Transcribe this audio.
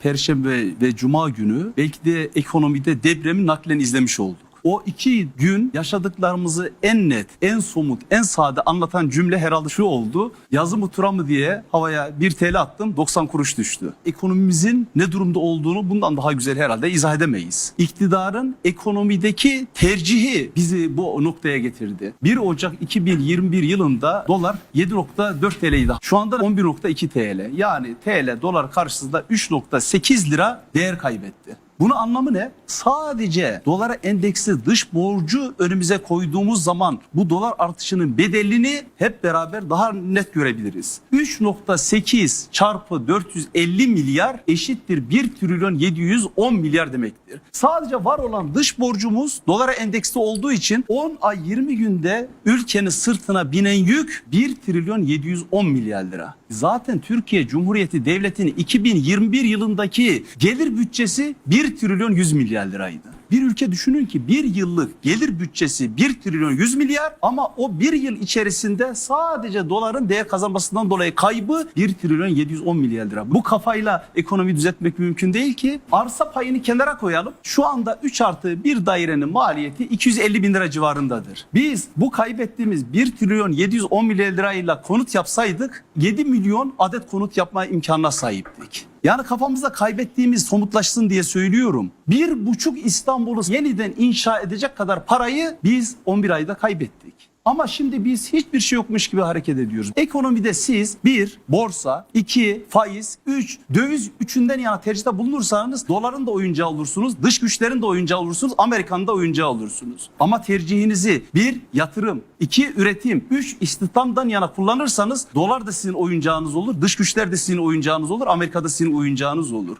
Perşembe ve Cuma günü belki de ekonomide depremi naklen izlemiş olduk. O iki gün yaşadıklarımızı en net, en somut, en sade anlatan cümle herhalde şu oldu. Yazı mı tura mı diye havaya 1 TL attım 90 kuruş düştü. Ekonomimizin ne durumda olduğunu bundan daha güzel herhalde izah edemeyiz. İktidarın ekonomideki tercihi bizi bu noktaya getirdi. 1 Ocak 2021 yılında dolar 7.4 TL'ydi. Şu anda 11.2 TL. Yani TL dolar karşısında 3.8 lira değer kaybetti. Bunun anlamı ne? Sadece dolara endeksli dış borcu önümüze koyduğumuz zaman bu dolar artışının bedelini hep beraber daha net görebiliriz. 3.8 çarpı 450 milyar eşittir 1 trilyon 710 milyar demektir. Sadece var olan dış borcumuz dolara endeksli olduğu için 10 ay 20 günde ülkenin sırtına binen yük 1 trilyon 710 milyar lira. Zaten Türkiye Cumhuriyeti Devleti'nin 2021 yılındaki gelir bütçesi 1 trilyon 100 milyar liraydı. Bir ülke düşünün ki bir yıllık gelir bütçesi 1 trilyon 100 milyar ama o bir yıl içerisinde sadece doların değer kazanmasından dolayı kaybı 1 trilyon 710 milyar lira. Bu kafayla ekonomi düzeltmek mümkün değil ki. Arsa payını kenara koyalım. Şu anda 3 artı bir dairenin maliyeti 250 bin lira civarındadır. Biz bu kaybettiğimiz 1 trilyon 710 milyar lirayla konut yapsaydık 7 milyon adet konut yapma imkanına sahiptik. Yani kafamızda kaybettiğimiz somutlaşsın diye söylüyorum. Bir buçuk İstanbul'u yeniden inşa edecek kadar parayı biz 11 ayda kaybettik. Ama şimdi biz hiçbir şey yokmuş gibi hareket ediyoruz. Ekonomide siz bir borsa, iki faiz, üç döviz üçünden yana tercihte bulunursanız doların da oyuncağı olursunuz, dış güçlerin de oyuncağı olursunuz, Amerika'nın da oyuncağı olursunuz. Ama tercihinizi bir yatırım, iki üretim, üç istihdamdan yana kullanırsanız dolar da sizin oyuncağınız olur, dış güçler de sizin oyuncağınız olur, Amerika da sizin oyuncağınız olur.